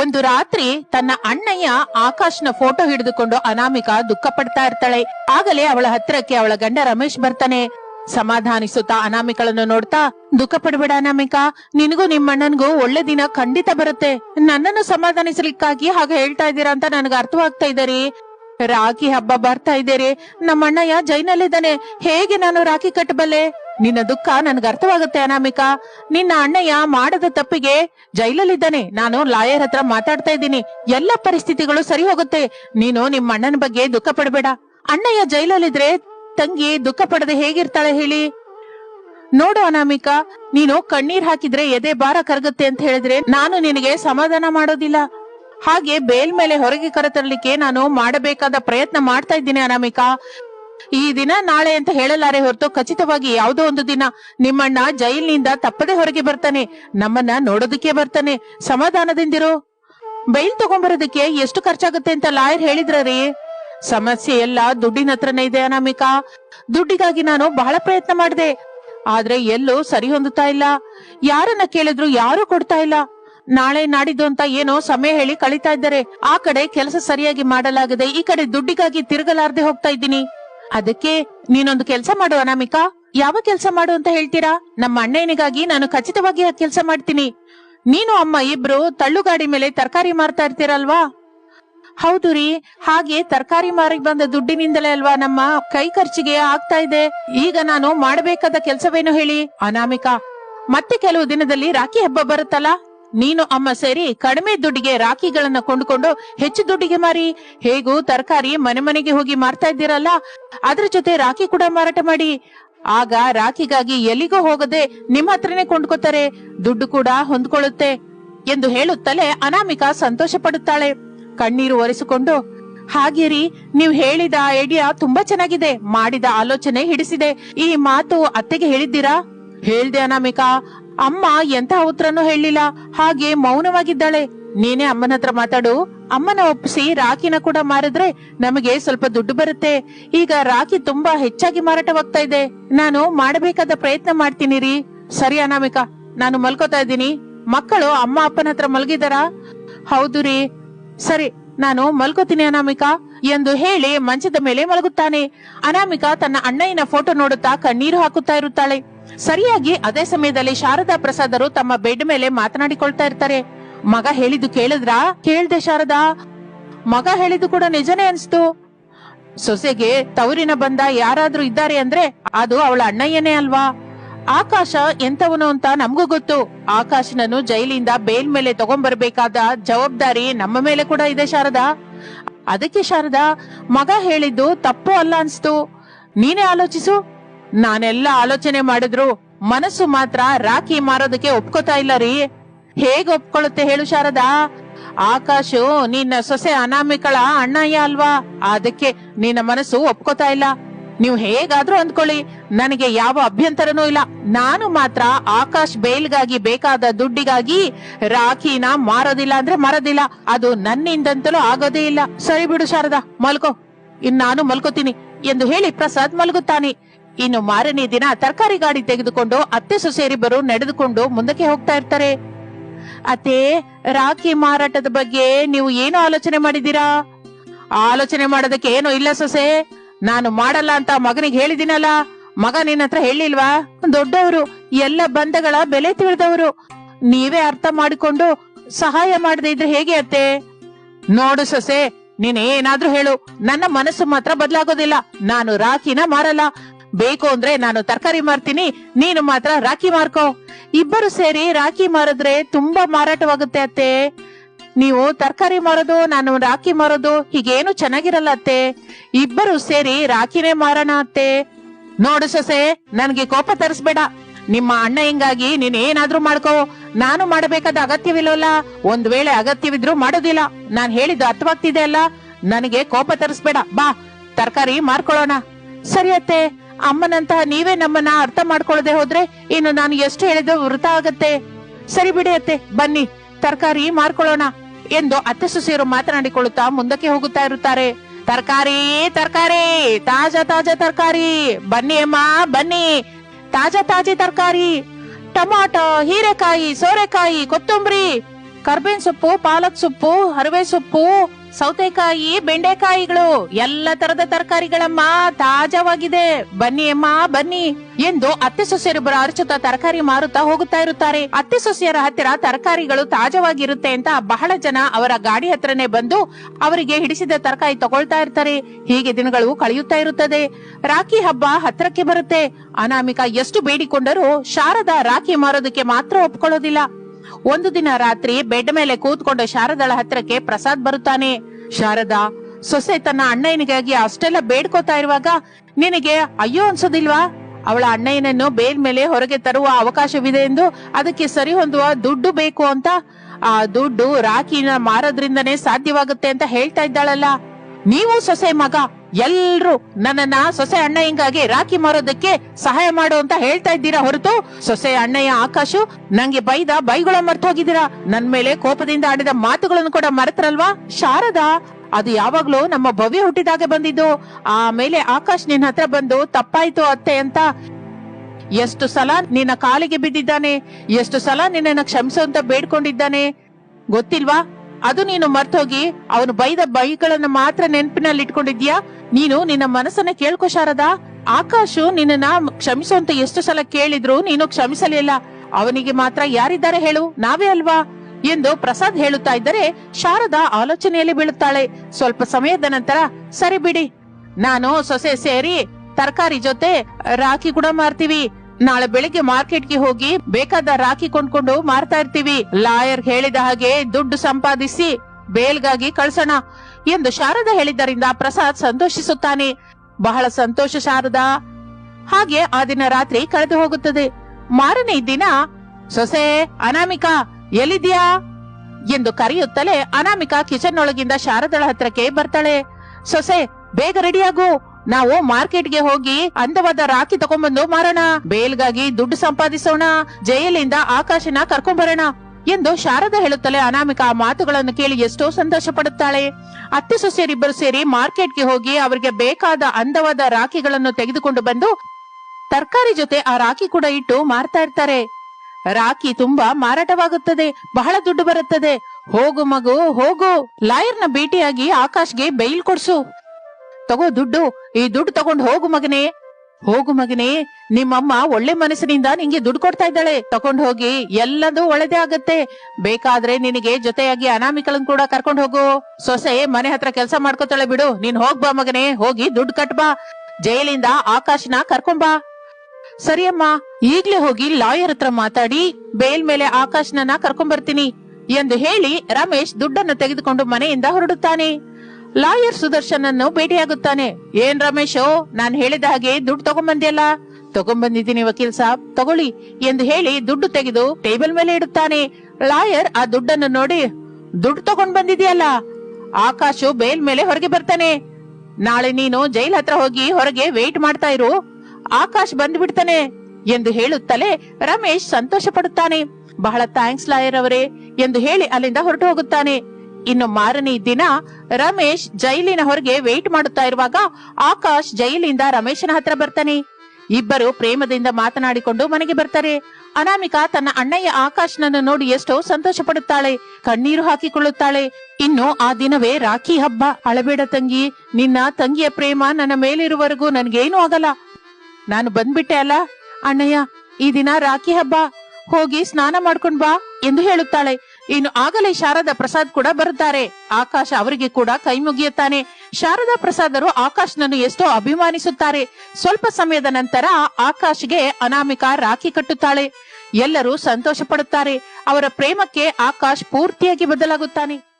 ಒಂದು ರಾತ್ರಿ ತನ್ನ ಅಣ್ಣಯ್ಯ ಆಕಾಶ್ನ ಫೋಟೋ ಹಿಡಿದುಕೊಂಡು ಅನಾಮಿಕಾ ದುಃಖ ಪಡ್ತಾ ಇರ್ತಾಳೆ. ಆಗಲೇ ಅವಳ ಹತ್ತಿರಕ್ಕೆ ಅವಳ ಗಂಡ ರಮೇಶ್ ಬರ್ತಾನೆ. ಸಮಾಧಾನಿಸುತ್ತಾ ಅನಾಮಿಕಳನ್ನು ನೋಡ್ತಾ, ದುಃಖ ಪಡಬೇಡ ಅನಾಮಿಕಾ, ನಿನಗೂ ನಿಮ್ಮಣ್ಣನ್ಗೂ ಒಳ್ಳೆ ದಿನ ಖಂಡಿತ ಬರುತ್ತೆ. ನನ್ನನ್ನು ಸಮಾಧಾನಿಸಲಿಕ್ಕಾಗಿ ಹಾಗೆ ಹೇಳ್ತಾ ಇದ್ದೀರಾ ಅಂತ ನನಗೆ ಅರ್ಥವಾಗ್ತಾ ಇದೆ ರೀ. ರಾಖಿ ಹಬ್ಬ ಬರ್ತಾ ಇದ್ದೀರಿ ನಮ್ಮ ಅಣ್ಣಯ್ಯ ಜೈನಲ್ಲಿದ್ದಾನೆ. ಹೇಗೆ ನಾನು ರಾಖಿ ಕಟ್ಟಬಲ್ಲೆ? ನಿನ್ನ ದುಃಖ ನನ್ಗೆ ಅರ್ಥವಾಗುತ್ತೆ ಅನಾಮಿಕಾ. ನಿನ್ನ ಅಣ್ಣಯ್ಯ ಮಾಡದ ತಪ್ಪಿಗೆ ಜೈಲಲ್ಲಿದ್ದಾನೆ. ನಾನು ಲಾಯರ್ ಹತ್ರ ಮಾತಾಡ್ತಾ ಇದ್ದೀನಿ. ಎಲ್ಲ ಪರಿಸ್ಥಿತಿಗಳು ಸರಿ ಹೋಗುತ್ತೆ. ನೀನು ನಿಮ್ಮ ಅಣ್ಣನ ಬಗ್ಗೆ ದುಃಖ ಪಡಬೇಡ. ಅಣ್ಣಯ್ಯ ಜೈಲಲ್ಲಿದ್ರೆ ತಂಗಿ ದುಃಖ ಪಡದೆ ಹೇಗಿರ್ತಾಳೆ ಹೇಳಿ? ನೋಡು ಅನಾಮಿಕಾ, ನೀನು ಕಣ್ಣೀರ್ ಹಾಕಿದ್ರೆ ಎದೆ ಭಾರ ಕರಗುತ್ತೆ ಅಂತ ಹೇಳಿದ್ರೆ ನಾನು ನಿನಗೆ ಸಮಾಧಾನ ಮಾಡೋದಿಲ್ಲ. ಹಾಗೆ ಬೇಲ್ ಮೇಲೆ ಹೊರಗೆ ಕರೆತರಲಿಕ್ಕೆ ನಾನು ಮಾಡಬೇಕಾದ ಪ್ರಯತ್ನ ಮಾಡ್ತಾ ಇದ್ದೀನಿ ಅನಾಮಿಕಾ. ಈ ದಿನ ನಾಳೆ ಅಂತ ಹೇಳಲಾರೆ ಹೊರತು ಖಚಿತವಾಗಿ ಯಾವುದೋ ಒಂದು ದಿನ ನಿಮ್ಮಣ್ಣ ಜೈಲಿನಿಂದ ತಪ್ಪದೆ ಹೊರಗೆ ಬರ್ತಾನೆ, ನಮ್ಮನ್ನ ನೋಡೋದಕ್ಕೆ ಬರ್ತಾನೆ. ಸಮಾಧಾನದಿಂದಿರು. ಬೈಲ್ ತಗೊಂಬರೋದಕ್ಕೆ ಎಷ್ಟು ಖರ್ಚಾಗುತ್ತೆ ಅಂತ ಲಾಯರ್ ಹೇಳಿದ್ರ ಸಮಸ್ಯೆ ಎಲ್ಲ ದುಡ್ಡಿನ ಹತ್ರನೇ ಇದೆ ಅನಾಮಿಕಾ. ದುಡ್ಡಿಗಾಗಿ ನಾನು ಬಹಳ ಪ್ರಯತ್ನ ಮಾಡಿದೆ. ಆದ್ರೆ ಎಲ್ಲೂ ಸರಿ ಹೊಂದುತ್ತಾ ಇಲ್ಲ. ಯಾರನ್ನ ಕೇಳಿದ್ರು ಯಾರು ಕೊಡ್ತಾ ಇಲ್ಲ. ನಾಳೆ ನಾಡಿದ್ದು ಅಂತ ಏನೋ ಸಮಯ ಹೇಳಿ ಕಳೀತಾ ಇದ್ದಾರೆ. ಆ ಕಡೆ ಕೆಲಸ ಸರಿಯಾಗಿ ಮಾಡಲಾಗದೆ ಈ ಕಡೆ ದುಡ್ಡಿಗಾಗಿ ತಿರುಗಲಾರ್ದೆ ಹೋಗ್ತಾ ಇದ್ದೀನಿ. ಅದಕ್ಕೆ ನೀನೊಂದು ಕೆಲಸ ಮಾಡು ಅನಾಮಿಕಾ. ಯಾವ ಕೆಲಸ ಮಾಡು ಅಂತ ಹೇಳ್ತೀರಾ? ನಮ್ಮ ಅಣ್ಣನಿಗಾಗಿ ನಾನು ಖಚಿತವಾಗಿ ಆ ಕೆಲಸ ಮಾಡ್ತೀನಿ. ನೀನು ಅಮ್ಮ ಇಬ್ರು ತಳ್ಳುಗಾಡಿ ಮೇಲೆ ತರಕಾರಿ ಮಾರ್ತಾ ಇರ್ತೀರಲ್ವಾ? ಹೌದು ರೀ. ಹಾಗೆ ತರಕಾರಿ ಮಾರಿ ಬಂದ ದುಡ್ಡಿನಿಂದಲೇ ಅಲ್ವಾ ನಮ್ಮ ಕೈ ಖರ್ಚಿಗೆ ಆಗ್ತಾ ಇದೆ. ಈಗ ನಾನು ಮಾಡಬೇಕಾದ ಕೆಲಸವೇನು ಹೇಳಿ? ಅನಾಮಿಕಾ. ಮತ್ತೆ ಕೆಲವು ದಿನದಲ್ಲಿ ರಾಖಿ ಹಬ್ಬ ಬರುತ್ತಲ್ಲ? ನೀನು ಅಮ್ಮ ಸೇರಿ ಕಡಿಮೆ ದುಡ್ಡಿಗೆ ರಾಖಿಗಳನ್ನ ಕೊಂಡುಕೊಂಡು ಹೆಚ್ಚು ದುಡ್ಡಿಗೆ ಮಾರಿ. ಹೇಗೂ ತರಕಾರಿ ಮನೆ ಮನೆಗೆ ಹೋಗಿ ಮಾರ್ತಾ ಇದ್ದೀರಲ್ಲ, ಅದ್ರ ಜೊತೆ ರಾಖಿ ಕೂಡ ಮಾರಾಟ ಮಾಡಿ. ಆಗ ರಾಖಿಗಾಗಿ ಎಲ್ಲಿಗೂ ಹೋಗದೆ ನಿಮ್ಮ ಹತ್ರನೇ ಕೊಂಡ್ಕೋತಾರೆ, ದುಡ್ಡು ಕೂಡ ಹೊಂದ್ಕೊಳ್ಳುತ್ತೆ ಎಂದು ಹೇಳುತ್ತಲೇ ಅನಾಮಿಕಾ ಸಂತೋಷ ಪಡುತ್ತಾಳೆ ಕಣ್ಣೀರು ಒರೆಸಿಕೊಂಡು, ಹಾಗೇರಿ, ನೀವು ಹೇಳಿದ ಐಡಿಯಾ ತುಂಬಾ ಚೆನ್ನಾಗಿದೆ, ಮಾಡಿದ ಆಲೋಚನೆ ಹಿಡಿಸಿದೆ. ಈ ಮಾತು ಅತ್ತೆಗೆ ಹೇಳಿದ್ದೀರಾ? ಹೇಳ್ದೆ ಅನಾಮಿಕಾ ಅಮ್ಮ ಎಂತಹ ಉತ್ತರನೂ ಹೇಳಿಲ್ಲ ಹಾಗೆ ಮೌನವಾಗಿದ್ದಾಳೆ. ನೀನೇ ಅಮ್ಮನ ಹತ್ರ ಮಾತಾಡು. ಅಮ್ಮನ ಒಪ್ಪಿಸಿ ರಾಖಿನ ಕೂಡ ಮಾರಿದ್ರೆ ನಮಗೆ ಸ್ವಲ್ಪ ದುಡ್ಡು ಬರುತ್ತೆ. ಈಗ ರಾಖಿ ತುಂಬಾ ಹೆಚ್ಚಾಗಿ ಮಾರಾಟವಾಗ್ತಾ ಇದೆ. ನಾನು ಮಾಡಬೇಕಾದ ಪ್ರಯತ್ನ ಮಾಡ್ತೀನಿ ರೀ. ಸರಿ ಅನಾಮಿಕಾ, ನಾನು ಮಲ್ಕೋತಾ ಇದ್ದೀನಿ. ಮಕ್ಕಳು ಅಮ್ಮ ಅಪ್ಪನ ಹತ್ರ ಮಲಗಿದಾರ? ಹೌದು ರೀ. ಸರಿ, ನಾನು ಮಲ್ಕೋತೀನಿ ಅನಾಮಿಕಾ ಎಂದು ಹೇಳಿ ಮಂಚದ ಮೇಲೆ ಮಲಗುತ್ತಾನೆ. ಅನಾಮಿಕಾ ತನ್ನ ಅಣ್ಣಯ್ಯನ ಫೋಟೋ ನೋಡುತ್ತಾ ಕಣ್ಣೀರು ಹಾಕುತ್ತಾ ಇರುತ್ತಾಳೆ. ಸರಿಯಾಗಿ ಅದೇ ಸಮಯದಲ್ಲಿ ಶಾರದಾ ಪ್ರಸಾದರು ತಮ್ಮ ಬೆಡ್ ಮೇಲೆ ಮಾತನಾಡಿಕೊಳ್ತಾ ಇರ್ತಾರೆ. ಮಗ ಹೇಳಿದ್ದು ಕೇಳಿದ್ರಾ? ಕೇಳ್ದೆ ಶಾರದಾ. ಮಗ ಹೇಳಿದ್ದು ಕೂಡ ನಿಜನೇ ಅನ್ಸ್ತು. ಸೊಸೆಗೆ ತವರಿನ ಬಂದ ಯಾರಾದ್ರೂ ಇದ್ದಾರೆ ಅಂದ್ರೆ ಅದು ಅವಳ ಅಣ್ಣಯ್ಯನೇ ಅಲ್ವಾ? ಆಕಾಶ ಎಂತವನು ಅಂತ ನಮಗೂ ಗೊತ್ತು. ಆಕಾಶನನ್ನು ಜೈಲಿಂದ ಬೇಲ್ ಮೇಲೆ ತಗೊಂಡ್ಬರ್ಬೇಕಾದ ಜವಾಬ್ದಾರಿ ನಮ್ಮ ಮೇಲೆ ಕೂಡ ಇದೆ ಶಾರದಾ. ಅದಕ್ಕೆ ಶಾರದಾ, ಮಗ ಹೇಳಿದ್ದು ತಪ್ಪು ಅಲ್ಲ ಅನ್ಸ್ತು. ನೀನೇ ಆಲೋಚಿಸು. ನಾನೆಲ್ಲ ಆಲೋಚನೆ ಮಾಡಿದ್ರು ಮನಸ್ಸು ಮಾತ್ರ ರಾಖಿ ಮಾರೋದಕ್ಕೆ ಒಪ್ಕೋತಾ ಇಲ್ಲ ರೀ. ಹೇಗ್ ಒಪ್ಕೊಳ್ಳುತ್ತೆ ಹೇಳು ಶಾರದಾ. ಆಕಾಶು ನಿನ್ನ ಸೊಸೆ ಅನಾಮಿಕಳ ಅಣ್ಣಯ್ಯ ಅಲ್ವಾ? ಅದಕ್ಕೆ ನಿನ್ನ ಮನಸ್ಸು ಒಪ್ಕೋತಾ ಇಲ್ಲ. ನೀವು ಹೇಗಾದ್ರೂ ಅಂದ್ಕೊಳ್ಳಿ, ನನಗೆ ಯಾವ ಅಭ್ಯಂತರನೂ ಇಲ್ಲ. ನಾನು ಮಾತ್ರ ಆಕಾಶ್ ಬೇಲ್ಗಾಗಿ ಬೇಕಾದ ದುಡ್ಡಿಗಾಗಿ ರಾಖಿನ ಮಾರೋದಿಲ್ಲ ಅಂದ್ರೆ ಮಾರೋದಿಲ್ಲ. ಅದು ನನ್ನಿಂದಂತಲೂ ಆಗೋದೇ ಇಲ್ಲ. ಸರಿ ಬಿಡು ಶಾರದಾ, ಮಲ್ಕೋ. ಇನ್ ನಾನು ಮಲ್ಕೋತೀನಿ ಎಂದು ಹೇಳಿ ಪ್ರಸಾದ್ ಮಲಗುತ್ತಾನೆ. ಇನ್ನು ಮಾರನೇ ದಿನ ತರಕಾರಿ ಗಾಡಿ ತೆಗೆದುಕೊಂಡು ಅತ್ತೆ ಸೊಸೆಯರಿಬ್ಬರು ನಡೆದುಕೊಂಡು ಮುಂದಕ್ಕೆ ಹೋಗ್ತಾ ಇರ್ತಾರೆ. ಅತ್ತೆ, ರಾಖಿ ಮಾರಾಟದ ಬಗ್ಗೆ ನೀವು ಏನು ಆಲೋಚನೆ ಮಾಡಿದ್ದೀರಾ? ಆಲೋಚನೆ ಮಾಡೋದಕ್ಕೆ ಏನು ಇಲ್ಲ ಸೊಸೆ. ನಾನು ಮಾಡಲ್ಲ ಅಂತ ಮಗನಿಗೆ ಹೇಳಿದಿನಲ್ಲ ಮಗ ನಿನ್ನ ಹತ್ರ ಹೇಳಿಲ್ವಾ? ದೊಡ್ಡವರು, ಎಲ್ಲ ಬಂಧಗಳ ಬೆಲೆ ತಿಳಿದವರು. ನೀವೇ ಅರ್ಥ ಮಾಡಿಕೊಂಡು ಸಹಾಯ ಮಾಡದೆ ಇದ್ರೆ ಹೇಗೆ ಅತ್ತೆ? ನೋಡು ಸೊಸೆ ನೀನ್ ಏನಾದ್ರೂ ಹೇಳು. ನನ್ನ ಮನಸ್ಸು ಮಾತ್ರ ಬದಲಾಗೋದಿಲ್ಲ. ನಾನು ರಾಖಿನ ಮಾರಲ್ಲ. ಬೇಕು ಅಂದ್ರೆ ನಾನು ತರಕಾರಿ ಮಾರ್ತೀನಿ, ನೀನು ಮಾತ್ರ ರಾಖಿ ಮಾರ್ಕೋ. ಇಬ್ಬರು ಸೇರಿ ರಾಖಿ ಮಾರಿದ್ರೆ ತುಂಬಾ ಮಾರಾಟವಾಗುತ್ತೆ ಅತ್ತೆ. ನೀವು ತರಕಾರಿ ಮಾರೋದು, ನಾನು ರಾಖಿ ಮಾರೋದು, ಹೀಗೇನು ಚೆನ್ನಾಗಿರಲ್ಲ ಅತ್ತೆ. ಇಬ್ಬರು ಸೇರಿ ರಾಖಿನೇ ಮಾರೋಣ ಅತ್ತೆ. ನೋಡು ಸೊಸೆ, ನನ್ಗೆ ಕೋಪ ತರಿಸ್ಬೇಡ. ನಿಮ್ಮ ಅಣ್ಣ ಹಿಂಗಾಗಿ ನೀನ್ ಏನಾದ್ರೂ ಮಾಡ್ಕೋ. ನಾನು ಮಾಡಬೇಕಾದ ಅಗತ್ಯವಿಲ್ಲವಲ್ಲ ಒಂದ್ ವೇಳೆ ಅಗತ್ಯವಿದ್ರು ಮಾಡೋದಿಲ್ಲ. ನಾನ್ ಹೇಳಿದ್ದು ಅರ್ಥವಾಗ್ತಿದೆ ಅಲ್ಲ? ನನಗೆ ಕೋಪ ತರಿಸ್ಬೇಡ. ಬಾ, ತರಕಾರಿ ಮಾರ್ಕೊಳ್ಳೋಣ. ಸರಿ ಅತ್ತೆ. ಅಮ್ಮನಂತಹ ನೀವೇ ನಮ್ಮನ್ನ ಅರ್ಥ ಮಾಡ್ಕೊಳ್ಳದೆ ಹೋದ್ರೆ ಇನ್ನು ನಾನು ಎಷ್ಟು ಹೇಳಿದ್ರು ವೃತ ಆಗತ್ತೆ? ಸರಿ ಬಿಡಿ ಅತ್ತೆ, ಬನ್ನಿ, ತರಕಾರಿ ಮಾರ್ಕೊಳ್ಳೋಣ ಎಂದು ಅತ್ತೆ ಸೊಸೆಯರು ಮಾತನಾಡಿಕೊಳ್ಳುತ್ತಾ ಮುಂದಕ್ಕೆ ಹೋಗುತ್ತಾ ಇರುತ್ತಾರೆ. ತರಕಾರಿ ತರಕಾರಿ, ತಾಜಾ ತಾಜಾ ತರಕಾರಿ, ಬನ್ನಿ ಅಮ್ಮ, ಬನ್ನಿ, ತಾಜಾ ತಾಜಾ ತರಕಾರಿ, ಟೊಮಾಟೊ, ಹೀರೆಕಾಯಿ, ಸೋರೆಕಾಯಿ, ಕೊತ್ತಂಬರಿ, ಕರ್ಬೇವಿನ ಸೊಪ್ಪು, ಪಾಲಕ್ ಸೊಪ್ಪು, ಹರವೆ ಸೊಪ್ಪು ಸೌತೆಕಾಯಿ, ಬೆಂಡೆಕಾಯಿಗಳು ಎಲ್ಲ ತರದ ತರಕಾರಿಗಳಮ್ಮ ತಾಜಾವಾಗಿದೆ. ಬನ್ನಿ ಅಮ್ಮ, ಬನ್ನಿ. ಎಂದು ಅತ್ತೆ ಸೊಸೆಯರಿಬ್ಬರು ಅರಚುತ್ತಾ ತರಕಾರಿ ಮಾರುತ್ತಾ ಹೋಗುತ್ತಾ ಇರುತ್ತಾರೆ. ಅತ್ತೆ ಸೊಸೆಯರ ಹತ್ತಿರ ತರಕಾರಿಗಳು ತಾಜಾವಾಗಿರುತ್ತೆ ಅಂತ ಬಹಳ ಜನ ಅವರ ಗಾಡಿ ಹತ್ರನೇ ಬಂದು ಅವರಿಗೆ ಹಿಡಿಸಿದ ತರಕಾರಿ ತಗೊಳ್ತಾ ಇರ್ತಾರೆ. ಹೀಗೆ ದಿನಗಳು ಕಳೆಯುತ್ತಾ ಇರುತ್ತದೆ. ರಾಖಿ ಹಬ್ಬ ಹತ್ತಿರಕ್ಕೆ ಬರುತ್ತೆ. ಅನಾಮಿಕ ಎಷ್ಟು ಬೇಡಿಕೊಂಡರೂ ಶಾರದಾ ರಾಖಿ ಮಾರೋದಕ್ಕೆ ಮಾತ್ರ ಒಪ್ಕೊಳ್ಳೋದಿಲ್ಲ. ಒಂದು ದಿನ ರಾತ್ರಿ ಬೆಡ್ ಮೇಲೆ ಕೂತ್ಕೊಂಡು ಶಾರದಾಳ ಹತ್ರಕ್ಕೆ ಪ್ರಸಾದ್ ಬರುತ್ತಾನೆ. ಶಾರದಾ, ಸೊಸೆ ತನ್ನ ಅಣ್ಣಯ್ಯನಿಗಾಗಿ ಅಷ್ಟೆಲ್ಲ ಬೇಡ್ಕೋತಾ ಇರುವಾಗ ನಿನಗೆ ಅಯ್ಯೋ ಅನ್ಸೋದಿಲ್ವಾ? ಅವಳ ಅಣ್ಣಯ್ಯನನ್ನು ಬೇಲ್ ಮೇಲೆ ಹೊರಗೆ ತರುವ ಅವಕಾಶವಿದೆ ಎಂದು ಅದಕ್ಕೆ ಸರಿ ಹೊಂದುವ ದುಡ್ಡು ಬೇಕು ಅಂತ. ಆ ದುಡ್ಡು ರಾಖಿನ ಮಾರೋದ್ರಿಂದನೇ ಸಾಧ್ಯವಾಗುತ್ತೆ ಅಂತ ಹೇಳ್ತಾ ಇದ್ದಾಳಲ್ಲ. ನೀವು ಸೊಸೆ ಮಗ, ಎಲ್ರು ನನ್ನನ್ನ ಸೊಸೆ ಅಣ್ಣಯ್ಯಂಗಾಗಿ ರಾಖಿ ಮಾರೋದಕ್ಕೆ ಸಹಾಯ ಮಾಡು ಅಂತ ಹೇಳ್ತಾ ಇದ್ದೀರಾ ಹೊರತು? ಸೊಸೆ ಅಣ್ಣಯ್ಯ ಆಕಾಶು, ನಂಗೆ ಬೈದ ಬೈಗಳ ಮರ್ತೋಗಿದ್ದೀರಾ? ನನ್ ಮೇಲೆ ಕೋಪದಿಂದ ಆಡಿದ ಮಾತುಗಳನ್ನು ಕೂಡ ಮರೆತರಲ್ವಾ? ಶಾರದಾ, ಅದು ಯಾವಾಗ್ಲೂ ನಮ್ಮ ಭವ್ಯ ಹುಟ್ಟಿದಾಗೆ ಬಂದಿದ್ದು. ಆಮೇಲೆ ಆಕಾಶ್ ನಿನ್ ಹತ್ರ ಬಂದು, ತಪ್ಪಾಯ್ತು ಅತ್ತೆ ಅಂತ. ಎಷ್ಟು ಸಲ ನಿನ್ನ ಕಾಲಿಗೆ ಬಿದ್ದಿದ್ದಾನೆ? ಎಷ್ಟು ಸಲ ನಿನ್ನನ್ನ ಕ್ಷಮಿಸು ಅಂತ ಬೇಡ್ಕೊಂಡಿದ್ದಾನೆ? ಗೊತ್ತಿಲ್ವಾ? ಅದು ನೀನು ಮರ್ತೋಗಿ ಅವನು ಬೈದ ಬೈಗಳನ್ನ ಮಾತ್ರ ನೆನಪಿನಲ್ಲಿ ಇಟ್ಕೊಂಡಿದ್ಯಾ? ನೀನು ನಿನ್ನ ಮನಸ್ಸನ್ನ ಕೇಳ್ಕೊ ಶಾರದಾ. ಆಕಾಶು ನಿನ್ನನ್ನ ಕ್ಷಮಿಸು ಅಂತ ಎಷ್ಟು ಸಲ ಕೇಳಿದ್ರು ನೀನು ಕ್ಷಮಿಸಲಿಲ್ಲ ಅವನಿಗೆ ಮಾತ್ರ ಯಾರಿದ್ದಾರೆ ಹೇಳು? ನಾವೇ ಅಲ್ವಾ? ಎಂದು ಪ್ರಸಾದ್ ಹೇಳುತ್ತಾ ಇದ್ದರೆ ಶಾರದಾ ಆಲೋಚನೆಯಲ್ಲಿ ಬೀಳುತ್ತಾಳೆ. ಸ್ವಲ್ಪ ಸಮಯದ ನಂತರ, ಸರಿ ಬಿಡಿ. ನಾನು ಸೊಸೆ ಸೇರಿ ತರಕಾರಿ ಜೊತೆ ರಾಖಿ ಕೂಡ ಮಾರ್ತೀವಿ. ನಾಳೆ ಬೆಳಿಗ್ಗೆ ಮಾರ್ಕೆಟ್ಗೆ ಹೋಗಿ ಬೇಕಾದ ರಾಖಿ ಕೊಂಡ್ಕೊಂಡು ಮಾರ್ತಾ ಇರ್ತೀವಿ. ಲಾಯರ್ ಹೇಳಿದ ಹಾಗೆ ದುಡ್ಡು ಸಂಪಾದಿಸಿ ಬೇಲ್ಗಾಗಿ ಕಳ್ಸೋಣ ಎಂದು ಶಾರದಾ ಹೇಳಿದ್ದರಿಂದ ಪ್ರಸಾದ್ ಸಂತೋಷಿಸುತ್ತಾನೆ. ಬಹಳ ಸಂತೋಷ ಶಾರದಾ. ಹಾಗೆ ಆ ದಿನ ರಾತ್ರಿ ಕಳೆದು ಹೋಗುತ್ತದೆ. ಮಾರನೇ ದಿನ, ಸೊಸೆ ಅನಾಮಿಕಾ ಎಲ್ಲಿದ್ಯಾ ಎಂದು ಕರೆಯುತ್ತಲೇ ಅನಾಮಿಕಾ ಕಿಚನ್ ಒಳಗಿಂದ ಶಾರದಳ ಹತ್ರಕ್ಕೆ ಬರ್ತಾಳೆ. ಸೊಸೆ, ಬೇಗ ರೆಡಿಯಾಗು. ನಾವು ಮಾರ್ಕೆಟ್ಗೆ ಹೋಗಿ ಅಂದವಾದ ರಾಖಿ ತಗೊಂಡ್ಬಂದು ಮಾರೋಣ. ಬೇಲ್ಗಾಗಿ ದುಡ್ಡು ಸಂಪಾದಿಸೋಣ. ಜೈಲಿಂದ ಆಕಾಶನ ಕರ್ಕೊಂಡ್ಬರೋಣ ಎಂದು ಶಾರದಾ ಹೇಳುತ್ತಲೇ ಅನಾಮಿಕ ಆ ಮಾತುಗಳನ್ನು ಕೇಳಿ ಎಷ್ಟೋ ಸಂತೋಷ ಪಡುತ್ತಾಳೆ. ಅತ್ತೆ ಸೊಸೆಯರಿಬ್ಬರು ಸೇರಿ ಮಾರ್ಕೆಟ್ಗೆ ಹೋಗಿ ಅವರಿಗೆ ಬೇಕಾದ ಅಂದವಾದ ರಾಖಿಗಳನ್ನು ತೆಗೆದುಕೊಂಡು ಬಂದು ತರಕಾರಿ ಜೊತೆ ಆ ರಾಖಿ ಕೂಡ ಇಟ್ಟು ಮಾರ್ತಾ ಇರ್ತಾರೆ. ರಾಖಿ ತುಂಬಾ ಮಾರಾಟವಾಗುತ್ತದೆ, ಬಹಳ ದುಡ್ಡು ಬರುತ್ತದೆ. ಹೋಗು ಮಗು, ಹೋಗು. ಲಾಯರ್ನ ಭೇಟಿಯಾಗಿ ಆಕಾಶ್ಗೆ ಬೈಲ್ ಕೊಡ್ಸು. ತಗೋ ದುಡ್ಡು, ಈ ದುಡ್ಡು ತಗೊಂಡ್ ಹೋಗು ಮಗನೇ. ಹೋಗು ಮಗನೇ, ನಿಮ್ಮಮ್ಮ ಒಳ್ಳೆ ಮನಸ್ಸಿನಿಂದ ನಿಂಗೆ ದುಡ್ಡು ಕೊಡ್ತಾ ಇದ್ದಾಳೆ. ತಗೊಂಡ್ ಹೋಗಿ, ಎಲ್ಲದೂ ಒಳ್ಳೇದೇ ಆಗತ್ತೆ. ಬೇಕಾದ್ರೆ ನಿನಗೆ ಜೊತೆಯಾಗಿ ಅನಾಮಿಕಳನ್ ಕೂಡ ಕರ್ಕೊಂಡ್ ಹೋಗು. ಸೊಸೆ ಮನೆ ಹತ್ರ ಕೆಲಸ ಮಾಡ್ಕೋತಾಳೆ ಬಿಡು. ನೀನ್ ಹೋಗ್ಬಾ ಮಗನೇ. ಹೋಗಿ ದುಡ್ಡು ಕಟ್ಬಾ ಜೈಲಿಂದ ಆಕಾಶ್ನ ಕರ್ಕೊಂಬಾ ಸರಿಯಮ್ಮ, ಈಗ್ಲೇ ಹೋಗಿ ಲಾಯರ್ ಹತ್ರ ಮಾತಾಡಿ, ಬೇಲ್ ಮೇಲೆ ಆಕಾಶ್ನನ ಕರ್ಕೊಂಡ್ ಬರ್ತೀನಿ. ಎಂದು ಹೇಳಿ ರಮೇಶ್ ದುಡ್ಡನ್ನು ತೆಗೆದುಕೊಂಡು ಮನೆಯಿಂದ ಹೊರಡುತ್ತಾನೆ. ಲಾಯರ್ ಸುದರ್ಶನನ್ನು ಭೇಟಿಯಾಗುತ್ತಾನೆ. ಏನ್ ರಮೇಶ್ ನಾನ್ ಹೇಳಿದ ಹಾಗೆ ದುಡ್ಡು ತಗೊಂಬಂದಿಯಲ್ಲ? ತಗೊಂಬಂದಿದ್ದೀನಿ ವಕೀಲ್ ಸಾಬ್, ತಗೊಳ್ಳಿ ಎಂದು ಹೇಳಿ ದುಡ್ಡು ತೆಗೆದು ಟೇಬಲ್ ಮೇಲೆ ಇಡುತ್ತಾನೆ. ಲಾಯರ್ ಆ ದುಡ್ಡನ್ನು ನೋಡಿ, ದುಡ್ಡು ತಗೊಂಡ್ ಬಂದಿದೆಯಲ್ಲ? ಆಕಾಶು ಬೇಲ್ ಮೇಲೆ ಹೊರಗೆ ಬರ್ತಾನೆ. ನಾಳೆ ನೀನು ಜೈಲ್ ಹತ್ರ ಹೋಗಿ ಹೊರಗೆ ವೇಟ್ ಮಾಡ್ತಾ ಇರು. ಆಕಾಶ್ ಬಂದ್ಬಿಡ್ತಾನೆ ಎಂದು ಹೇಳುತ್ತಲೇ ರಮೇಶ್ ಸಂತೋಷ ಪಡುತ್ತಾನೆ ಬಹಳ ಥ್ಯಾಂಕ್ಸ್ ಲಾಯರ್ ಅವರೇ ಎಂದು ಹೇಳಿ ಅಲ್ಲಿಂದ ಹೊರಟು ಹೋಗುತ್ತಾನೆ. ಇನ್ನು ಮಾರನೇ ದಿನ ರಮೇಶ್ ಜೈಲಿನ ಹೊರಗೆ ವೇಟ್ ಮಾಡುತ್ತಾ ಇರುವಾಗ ಆಕಾಶ್ ಜೈಲಿಂದ ರಮೇಶನ ಹತ್ರ ಬರ್ತಾನೆ. ಇಬ್ಬರು ಪ್ರೇಮದಿಂದ ಮಾತನಾಡಿಕೊಂಡು ಮನೆಗೆ ಬರ್ತಾರೆ. ಅನಾಮಿಕಾ ತನ್ನ ಅಣ್ಣಯ್ಯ ಆಕಾಶ್ನನ್ನು ನೋಡಿ ಎಷ್ಟೋ ಸಂತೋಷ ಪಡುತ್ತಾಳೆ ಕಣ್ಣೀರು ಹಾಕಿಕೊಳ್ಳುತ್ತಾಳೆ. ಇನ್ನು ಆ ದಿನವೇ ರಾಖಿ ಹಬ್ಬ. ಅಳಬೇಡ ತಂಗಿ, ನಿನ್ನ ತಂಗಿಯ ಪ್ರೇಮ ನನ್ನ ಮೇಲಿರುವವರೆಗೂ ನನ್ಗೇನು ಆಗಲ್ಲ. ನಾನು ಬಂದ್ಬಿಟ್ಟೆ ಅಲ್ಲ? ಅಣ್ಣಯ್ಯ, ಈ ದಿನ ರಾಖಿ ಹಬ್ಬ. ಹೋಗಿ ಸ್ನಾನ ಮಾಡ್ಕೊಂಡ್ ಬಾ ಎಂದು ಹೇಳುತ್ತಾಳೆ. ಇನ್ನು ಆಗಲೇ ಶಾರದಾ ಪ್ರಸಾದ್ ಕೂಡ ಬರುತ್ತಾರೆ. ಆಕಾಶ ಅವರಿಗೆ ಕೂಡ ಕೈ ಮುಗಿಯುತ್ತಾನೆ. ಶಾರದಾ ಪ್ರಸಾದರು ಆಕಾಶ್ನನ್ನು ಎಷ್ಟೋ ಅಭಿಮಾನಿಸುತ್ತಾರೆ. ಸ್ವಲ್ಪ ಸಮಯದ ನಂತರ ಆಕಾಶ್ಗೆ ಅನಾಮಿಕಾ ರಾಖಿ ಕಟ್ಟುತ್ತಾಳೆ. ಎಲ್ಲರೂ ಸಂತೋಷ ಅವರ ಪ್ರೇಮಕ್ಕೆ ಆಕಾಶ್ ಪೂರ್ತಿಯಾಗಿ ಬದಲಾಗುತ್ತಾನೆ.